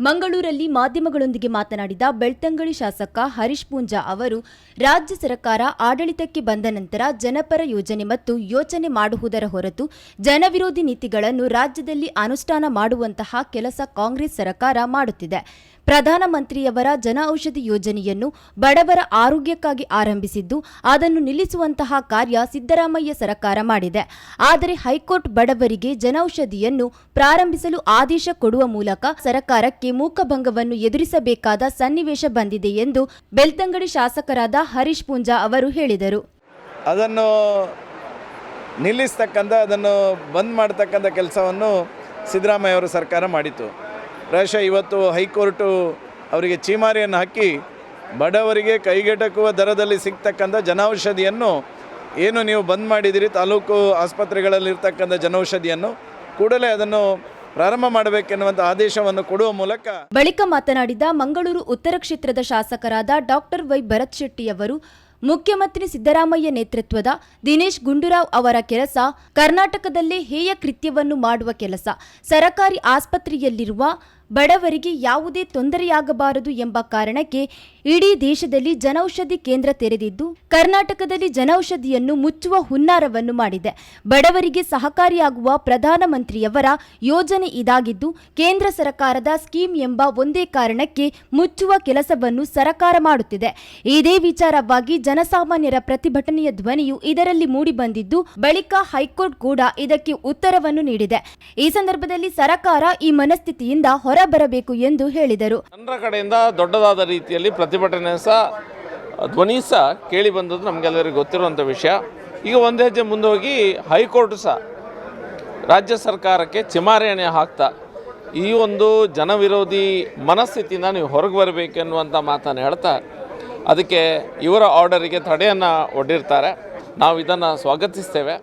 ಮಂಗಳೂರಲ್ಲಿ ಮಾಧ್ಯಮಗಳೊಂದಿಗೆ ಮಾತನಾಡಿದ ಬೆಳ್ತಂಗಡಿ ಶಾಸಕ ಹರೀಶ್ ಪೂಂಜಾ ಅವರು, ರಾಜ್ಯ ಸರ್ಕಾರ ಆಡಳಿತಕ್ಕೆ ಬಂದ ನಂತರ ಜನಪರ ಯೋಜನೆ ಮತ್ತು ಯೋಚನೆ ಮಾಡುವುದರ ಹೊರತು ಜನವಿರೋಧಿ ನೀತಿಗಳನ್ನು ರಾಜ್ಯದಲ್ಲಿ ಅನುಷ್ಠಾನ ಮಾಡುವಂತಹ ಕೆಲಸ ಕಾಂಗ್ರೆಸ್ ಸರ್ಕಾರ ಮಾಡುತ್ತಿದೆ. ಪ್ರಧಾನಮಂತ್ರಿಯವರ ಜನ ಔಷಧಿ ಯೋಜನೆಯನ್ನು ಬಡವರ ಆರೋಗ್ಯಕ್ಕಾಗಿ ಆರಂಭಿಸಿದ್ದು, ಅದನ್ನು ನಿಲ್ಲಿಸುವಂತಹ ಕಾರ್ಯ ಸಿದ್ದರಾಮಯ್ಯ ಸರ್ಕಾರ ಮಾಡಿದೆ. ಆದರೆ ಹೈಕೋರ್ಟ್ ಬಡವರಿಗೆ ಜನೌಷಧಿಯನ್ನು ಪ್ರಾರಂಭಿಸಲು ಆದೇಶ ಕೊಡುವ ಮೂಲಕ ಸರ್ಕಾರಕ್ಕೆ ಮೂಕಭಂಗವನ್ನು ಎದುರಿಸಬೇಕಾದ ಸನ್ನಿವೇಶ ಬಂದಿದೆ ಎಂದು ಬೆಳ್ತಂಗಡಿ ಶಾಸಕರಾದ ಹರೀಶ್ ಪೂಂಜಾ ಅವರು ಹೇಳಿದರು. ಅದನ್ನು ನಿಲ್ಲಿಸ್ತಕ್ಕಂಥ, ಅದನ್ನು ಬಂದ್ ಮಾಡತಕ್ಕಂಥ ಕೆಲಸವನ್ನು ಸಿದ್ದರಾಮಯ್ಯ ಅವರ ಸರ್ಕಾರ ಮಾಡಿತು ಪ್ರಾಯಶಃ ಇವತ್ತು ಹೈಕೋರ್ಟು ಅವರಿಗೆ ಚೀಮಾರಿಯನ್ನು ಹಾಕಿ ಬಡವರಿಗೆ ಕೈಗೆಟಕುವ ದರದಲ್ಲಿ ಸಿಗ್ತಕ್ಕಂಥ ಜನೌಷಧಿಯನ್ನು ಏನು ನೀವು ಬಂದ್ ಮಾಡಿದಿರಿ, ತಾಲೂಕು ಆಸ್ಪತ್ರೆಗಳಲ್ಲಿರ್ತಕ್ಕಂಥ ಜನೌಷಧಿಯನ್ನು ಕೂಡಲೇ ಅದನ್ನು ಪ್ರಾರಂಭ ಮಾಡಬೇಕೆನ್ನುವಂಥ ಆದೇಶವನ್ನು ಕೊಡುವ ಮೂಲಕ ಬಳಿಕ ಮಾತನಾಡಿದ ಮಂಗಳೂರು ಉತ್ತರ ಕ್ಷೇತ್ರದ ಶಾಸಕರಾದ ಡಾಕ್ಟರ್ ವೈ ಭರತ್ ಶೆಟ್ಟಿಯವರು ಮುಖ್ಯಮಂತ್ರಿ ಸಿದ್ದರಾಮಯ್ಯ ನೇತೃತ್ವದ ದಿನೇಶ್ ಗುಂಡೂರಾವ್ ಅವರ ಕೆಲಸ ಕರ್ನಾಟಕದಲ್ಲೇ ಹೇಯ ಕೃತ್ಯವನ್ನು ಮಾಡುವ ಕೆಲಸ. ಸರಕಾರಿ ಆಸ್ಪತ್ರೆಯಲ್ಲಿರುವ ಬಡವರಿಗೆ ಯಾವುದೇ ತೊಂದರೆಯಾಗಬಾರದು ಎಂಬ ಕಾರಣಕ್ಕೆ ಇಡೀ ದೇಶದಲ್ಲಿ ಜನೌಷಧಿ ಕೇಂದ್ರ ತೆರೆದಿದ್ದು, ಕರ್ನಾಟಕದಲ್ಲಿ ಜನೌಷಧಿಯನ್ನು ಮುಚ್ಚುವ ಹುನ್ನಾರವನ್ನು ಮಾಡಿದೆ. ಬಡವರಿಗೆ ಸಹಕಾರಿಯಾಗುವ ಪ್ರಧಾನಮಂತ್ರಿಯವರ ಯೋಜನೆ ಇದಾಗಿದ್ದು, ಕೇಂದ್ರ ಸರ್ಕಾರದ ಸ್ಕೀಮ್ ಎಂಬ ಒಂದೇ ಕಾರಣಕ್ಕೆ ಮುಚ್ಚುವ ಕೆಲಸವನ್ನು ಸರ್ಕಾರ ಮಾಡುತ್ತಿದೆ. ಇದೇ ವಿಚಾರವಾಗಿ ಜನಸಾಮಾನ್ಯರ ಪ್ರತಿಭಟನೆಯ ಧ್ವನಿಯು ಇದರಲ್ಲಿ ಮೂಡಿಬಂದಿದ್ದು, ಬಳಿಕ ಹೈಕೋರ್ಟ್ ಕೂಡ ಇದಕ್ಕೆ ಉತ್ತರವನ್ನು ನೀಡಿದೆ. ಈ ಸಂದರ್ಭದಲ್ಲಿ ಸರ್ಕಾರ ಈ ಮನಸ್ಥಿತಿಯಿಂದ ಹೊರಬರಬೇಕು ಎಂದು ಹೇಳಿದರು. ಜನರ ಕಡೆಯಿಂದ ದೊಡ್ಡದಾದ ರೀತಿಯಲ್ಲಿ ಪ್ರತಿಭಟನೆ ಸಹ ಧ್ವನಿ ಸಹ ಕೇಳಿ ಬಂದದ್ದು ನಮಗೆಲ್ಲರಿಗೂ ಗೊತ್ತಿರುವಂಥ ವಿಷಯ. ಈಗ ಒಂದು ಹೆಜ್ಜೆ ಮುಂದೆ ಹೋಗಿ ಹೈಕೋರ್ಟ್ ಸಹ ರಾಜ್ಯ ಸರ್ಕಾರಕ್ಕೆ ಚಿಮಾರಣೆ ಹಾಕ್ತಾ ಈ ಒಂದು ಜನವಿರೋಧಿ ಮನಸ್ಥಿತಿಯಿಂದ ನೀವು ಹೊರಗೆ ಬರಬೇಕೆನ್ನುವಂಥ ಮಾತನ್ನು ಹೇಳ್ತಾ ಅದಕ್ಕೆ ಇವರ ಆರ್ಡರಿಗೆ ತಡೆಯನ್ನು ಒಡ್ಡಿರ್ತಾರೆ. ನಾವು ಇದನ್ನು ಸ್ವಾಗತಿಸ್ತೇವೆ.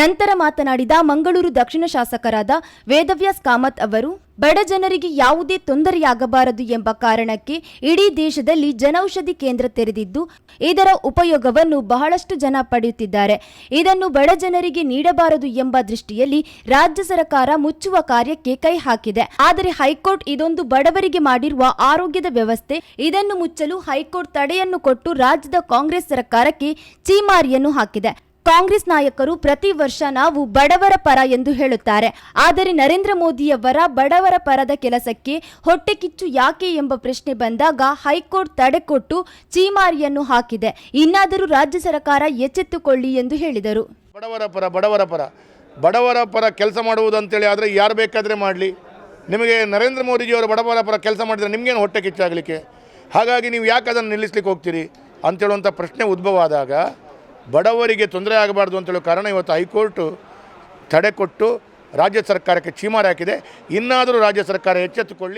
ನಂತರ ಮಾತನಾಡಿದ ಮಂಗಳೂರು ದಕ್ಷಿಣ ಶಾಸಕರಾದ ವೇದವ್ಯಾಸ್ ಕಾಮತ್ ಅವರು ಬಡ ಜನರಿಗೆ ಯಾವುದೇ ತೊಂದರೆಯಾಗಬಾರದು ಎಂಬ ಕಾರಣಕ್ಕೆ ಇಡೀ ದೇಶದಲ್ಲಿ ಜನೌಷಧಿ ಕೇಂದ್ರ ತೆರೆದಿದ್ದು, ಇದರ ಉಪಯೋಗವನ್ನು ಬಹಳಷ್ಟು ಜನ ಪಡೆಯುತ್ತಿದ್ದಾರೆ. ಇದನ್ನು ಬಡ ಜನರಿಗೆ ನೀಡಬಾರದು ಎಂಬ ದೃಷ್ಟಿಯಲ್ಲಿ ರಾಜ್ಯ ಸರ್ಕಾರ ಮುಚ್ಚುವ ಕಾರ್ಯಕ್ಕೆ ಕೈ ಹಾಕಿದೆ. ಆದರೆ ಹೈಕೋರ್ಟ್ ಇದೊಂದು ಬಡವರಿಗೆ ಮಾಡಿರುವ ಆರೋಗ್ಯದ ವ್ಯವಸ್ಥೆ. ಇದನ್ನು ಮುಚ್ಚಲು ಹೈಕೋರ್ಟ್ ತಡೆಯನ್ನು ಕೊಟ್ಟು ರಾಜ್ಯದ ಕಾಂಗ್ರೆಸ್ ಸರ್ಕಾರಕ್ಕೆ ಚೀಮಾರಿಯನ್ನು ಹಾಕಿದೆ. ಕಾಂಗ್ರೆಸ್ ನಾಯಕರು ಪ್ರತಿ ವರ್ಷ ನಾವು ಬಡವರ ಪರ ಎಂದು ಹೇಳುತ್ತಾರೆ. ಆದರೆ ನರೇಂದ್ರ ಮೋದಿಯವರ ಬಡವರ ಪರದ ಕೆಲಸಕ್ಕೆ ಹೊಟ್ಟೆ ಕಿಚ್ಚು ಯಾಕೆ ಎಂಬ ಪ್ರಶ್ನೆ ಬಂದಾಗ ಹೈಕೋರ್ಟ್ ತಡೆ ಕೊಟ್ಟು ಚೀಮಾರಿಯನ್ನು ಹಾಕಿದೆ. ಇನ್ನಾದರೂ ರಾಜ್ಯ ಸರ್ಕಾರ ಎಚ್ಚೆತ್ತುಕೊಳ್ಳಿ ಎಂದು ಹೇಳಿದರು. ಬಡವರ ಪರ ಬಡವರ ಪರ. ಬಡವರ ಪರ ಕೆಲಸ ಮಾಡುವುದು ಅಂತೇಳಿ ಆದರೆ ಯಾರು ಬೇಕಾದರೆ ಮಾಡಲಿ. ನಿಮಗೆ ನರೇಂದ್ರ ಮೋದಿಜಿಯವರು ಬಡವರ ಪರ ಕೆಲಸ ಮಾಡಿದರೆ ನಿಮಗೇನು ಹೊಟ್ಟೆ ಕಿಚ್ಚಾಗಲಿಕ್ಕೆ? ಹಾಗಾಗಿ ನೀವು ಯಾಕೆ ಅದನ್ನು ನಿಲ್ಲಿಸ್ಲಿಕ್ಕೆ ಹೋಗ್ತೀರಿ? ಅಂತೇಳುವಂಥ ಪ್ರಶ್ನೆ ಉದ್ಭವ ಆದಾಗ ಬಡವರಿಗೆ ತೊಂದರೆ ಆಗಬಾರ್ದು ಅಂತೇಳೋ ಕಾರಣ ಇವತ್ತು ಹೈಕೋರ್ಟು ತಡೆ ಕೊಟ್ಟು ರಾಜ್ಯ ಸರ್ಕಾರಕ್ಕೆ ಚೀಮಾರಿ ಹಾಕಿದೆ. ಇನ್ನಾದರೂ ರಾಜ್ಯ ಸರ್ಕಾರ ಎಚ್ಚೆತ್ತುಕೊಳ್ಳಿ.